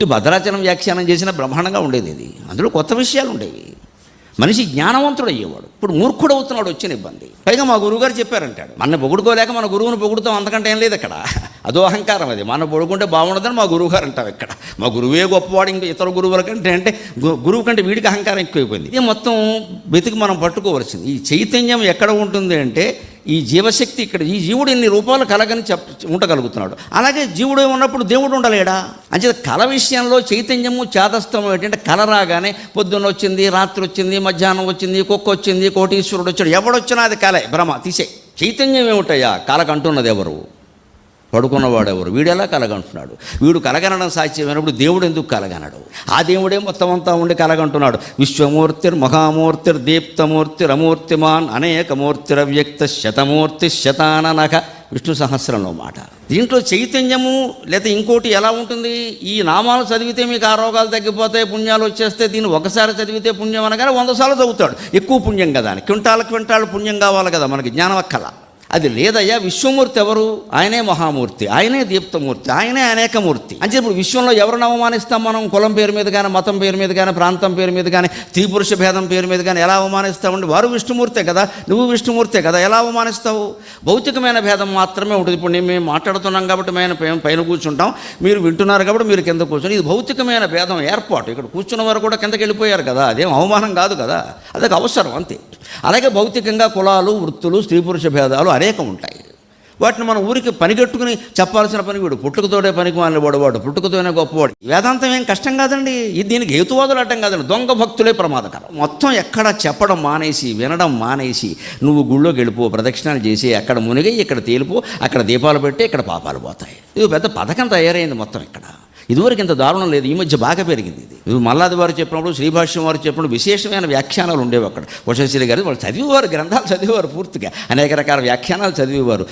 ఇటు భద్రాచలం వ్యాఖ్యానం చేసిన బ్రహ్మాండంగా ఉండేది ఇది. అందులో కొత్త విషయాలు ఉండేవి. మనిషి జ్ఞానవంతుడు అయ్యేవాడు ఇప్పుడు మూర్ఖుడు అవుతున్నాడు వచ్చిన ఇబ్బంది. పైగా మా గురువుగారు చెప్పారంటాడు. మన పొగుడుకోలేక మన గురువును పొగుడుతాం అంతకంటే ఏం లేదు అక్కడ. అదో అహంకారం అది. మన పొడుకుంటే బాగుండదని మా గురువు గారు ఇక్కడ. మా గురువే గొప్పవాడు ఇంకా ఇతర గురువుల కంటే అంటే గు- గురువు కంటే వీడికి అహంకారం ఎక్కువైపోయింది. ఇది మొత్తం వెతికి మనం పట్టుకోవలసింది. ఈ చైతన్యం ఎక్కడ ఉంటుంది అంటే ఈ జీవశక్తి ఇక్కడ ఈ జీవుడు ఇన్ని రూపాలు కలగని చెప్ ఉండగలుగుతున్నాడు. అలాగే జీవుడు ఉన్నప్పుడు దేవుడు ఉండలేడా? అంటే కళ విషయంలో చైతన్యము చేదస్థము ఏంటంటే కళ రాగానే పొద్దున్న వచ్చింది రాత్రి వచ్చింది మధ్యాహ్నం వచ్చింది కుక్క వచ్చింది కోటీశ్వరుడు వచ్చాడు. ఎవడొచ్చినా అది కళే భ్రమ తీసే. చైతన్యం ఏమిటయ్యా? కలకంటున్నది ఎవరు? పడుకున్నవాడు ఎవరు వీడు ఎలా కలగంటున్నాడు? వీడు కలగనడం సాధ్యమైనప్పుడు దేవుడు ఎందుకు కలగనడు? ఆ దేవుడే మొత్తం అంతా ఉండి కలగంటున్నాడు. విశ్వమూర్తిర్ మహామూర్తిర్ దీప్తమూర్తిర్ అమూర్తిమాన్ అనేకమూర్తిరవ్యక్త శతమూర్తి శతాననఖ విష్ణు సహస్రంలో మాట. దీంట్లో చైతన్యము లేదా ఇంకోటి ఎలా ఉంటుంది? ఈ నామాలు చదివితే మీకు ఆ రోగాలు తగ్గిపోతాయి పుణ్యాలు వచ్చేస్తే దీన్ని ఒకసారి చదివితే పుణ్యం అనగానే వంద సార్లు చదువుతాడు. ఎక్కువ పుణ్యం కదా అని. క్వింటాల క్వింటాలు పుణ్యం కావాలి కదా మనకి. జ్ఞానం అక్కల అది లేదయ్యా విశ్వమూర్తి ఎవరు? ఆయనే మహామూర్తి ఆయనే దీప్తమూర్తి ఆయనే అనేకమూర్తి. అంటే ఇప్పుడు విశ్వంలో ఎవరిని అవమానిస్తాం మనం? కులం పేరు మీద కానీ మతం పేరు మీద కానీ ప్రాంతం పేరు మీద కానీ స్త్రీ పురుష భేదం పేరు మీద కానీ ఎలా అవమానిస్తామండి వారు విష్ణుమూర్తే కదా నువ్వు విష్ణుమూర్తే కదా ఎలా అవమానిస్తావు? భౌతికమైన భేదం మాత్రమే ఉంటుంది. ఇప్పుడు నేను మేము మాట్లాడుతున్నాం కాబట్టి మేము పైన కూర్చుంటాం. మీరు వింటున్నారు కాబట్టి మీరు కింద కూర్చుని ఇది భౌతికమైన భేదం ఏర్పాటు. ఇక్కడ కూర్చున్న వారు కూడా కిందకి వెళ్ళిపోయారు కదా అదేం అవమానం కాదు కదా. అదొక అవసరం అంతే. అలాగే భౌతికంగా కులాలు వృత్తులు స్త్రీ పురుష భేదాలు అనేకం ఉంటాయి వాటిని మనం ఊరికి పనిగట్టుకుని చెప్పాల్సిన పని వీడు పుట్టుకతోడే పనికి మాలిన వాడు వాడు పుట్టుకతోనే గొప్పవాడు. వేదాంతం ఏం కష్టం కాదండి. ఇది దీనికి హేతువాదులు అడ్డం కాదండి. దొంగ భక్తులే ప్రమాదకరం. మొత్తం ఎక్కడ చెప్పడం మానేసి వినడం మానేసి నువ్వు గుళ్ళోకి వెళ్ళిపో ప్రదక్షిణాలు చేసి అక్కడ మునిగి ఇక్కడ తేలిపో అక్కడ దీపాలు పెట్టి ఇక్కడ పాపాలు పోతాయి. ఇది పెద్ద పథకం తయారైంది మొత్తం ఇక్కడ. ఇదివరకు ఇంత దారుణం లేదు. ఈ మధ్య బాగా పెరిగింది ఇది. మల్లాది వారు చెప్పినప్పుడు శ్రీభాష్యం వారు చెప్పినప్పుడు విశేషమైన వ్యాఖ్యానాలు ఉండేవి అక్కడ. వశశ్రీ గారు వాళ్ళు చదివేవారు గ్రంథాలు చదివేవారు పూర్తిగా. అనేక రకాల వ్యాఖ్యానాలు చదివేవారు.